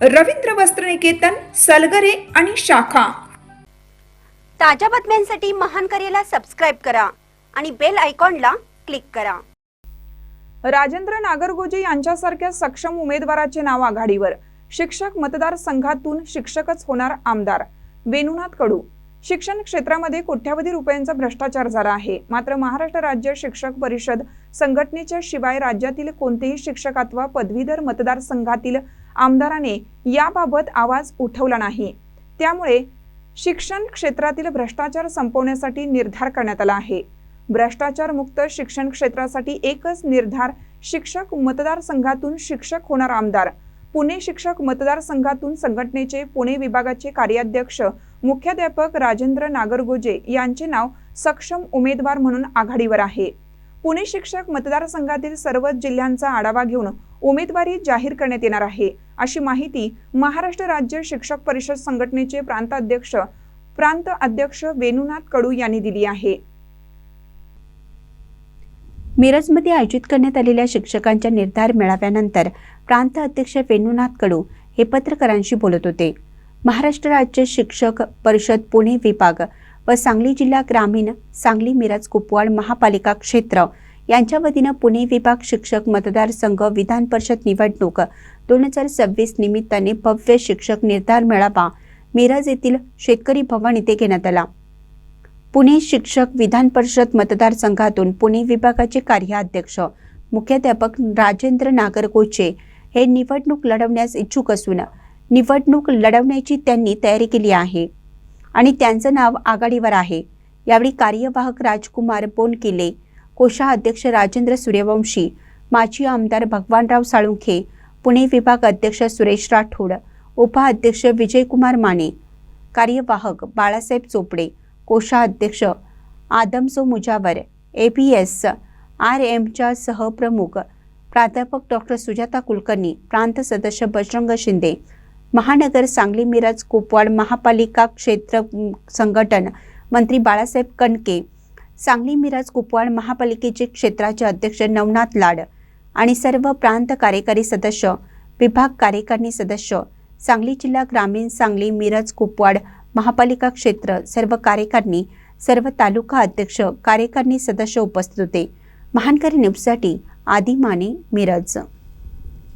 रवींद्र वस्त्रनिकेतन सलगरे आणि शाखा. ताज्या बातम्यांसाठी महान करेला सबस्क्राईब करा आणि बेल आयकॉनला क्लिक करा. राजेंद्र नागरगोजे यांच्यासारख्या सक्षम उमेदवाराचे नाव आघाडीवर. शिक्षक मतदारसंघातून शिक्षकच होणार आमदार. वेणुनाथ कडू. शिक्षण क्षेत्रामध्ये कोट्यावधी रुपयांचा भ्रष्टाचार झाला आहे. मात्र महाराष्ट्र राज्य शिक्षक परिषद संघटनेच्या शिवाय राज्यातील कोणतेही शिक्षक अथवा पदवीधर मतदारसंघातील आमदाराने याबाबत आवाज उठवला नाही. त्यामुळे शिक्षण क्षेत्रातील भ्रष्टाचार संपवण्यासाठी निर्धार करण्यात आला आहे. भ्रष्टाचार मुक्त शिक्षण क्षेत्रासाठी एकच निर्धार शिक्षक मतदारसंघातून शिक्षक होणार आमदार. पुणे शिक्षक मतदारसंघातून संघटनेचे पुणे विभागाचे कार्याध्यक्ष मुख्याध्यापक राजेंद्र नागरगोजे यांचे नाव सक्षम उमेदवार म्हणून आघाडीवर आहे. पुणे शिक्षक मतदारसंघातील सर्वच जिल्ह्यांचा आढावा घेऊन उमेदवारी जाहीर करण्यात येणार आहे. अशी माहिती महाराष्ट्र राज्य शिक्षक परिषद संघटनेचे प्रांताध्यक्ष प्रांत अध्यक्ष वेणुनाथ कडू यांनी दिली आहे. मिरजमध्ये आयोजित करण्यात आलेल्या शिक्षकांच्या निर्धार मेळाव्यानंतर प्रांत अध्यक्ष वेणुनाथ कडू हे पत्रकारांशी बोलत होते. महाराष्ट्र राज्य शिक्षक परिषद पुणे विभाग व सांगली जिल्हा ग्रामीण सांगली मिरज कुपवाड महापालिका क्षेत्र यांच्या वतीनं पुणे विभाग शिक्षक मतदारसंघ विधान परिषद निवडणूक दोन हजार सव्वीस निमित्ताने भव्य शिक्षक निर्धार मेळावा मिरज येथील शेतकरी भवन येथे घेण्यात आला. पुणे शिक्षक विधान परिषद मतदारसंघातून पुणे विभागाचे कार्याध्यक्ष मुख्याध्यापक राजेंद्र नागरकोचे हे निवडणूक लढवण्यास इच्छुक असून निवडणूक लढवण्याची त्यांनी तयारी केली आहे आणि त्यांचं नाव आघाडीवर आहे. यावेळी कार्यवाहक राजकुमार बोनकिले कोषाध्यक्ष राजेंद्र सूर्यवंशी माजी आमदार भगवानराव साळुंखे पुणे विभाग अध्यक्ष सुरेश राठोड उपाध्यक्ष विजयकुमार माने कार्यवाहक बाळासाहेब चोपडे कोषाध्यक्ष Adamso Mujawar A P S R एमच्या सहप्रमुख प्राध्यापक डॉक्टर सुजाता कुलकर्णी प्रांत सदस्य बजरंग शिंदे महानगर सांगली मिरज कुपवाड महापालिका क्षेत्र संघटन मंत्री बाळासाहेब कणके सांगली मिरज कुपवाड महापालिकेचे क्षेत्राचे अध्यक्ष नवनाथ लाड आणि सर्व प्रांत कार्यकारी सदस्य विभाग कार्यकारिणी सदस्य सांगली जिल्हा ग्रामीण सांगली मिरज कुपवाड महापालिका क्षेत्र सर्व कार्यकारिणी सर्व तालुका अध्यक्ष कार्यकारिणी सदस्य उपस्थित होते. महानकरी न्यूजसाठी आदी माने मिरज.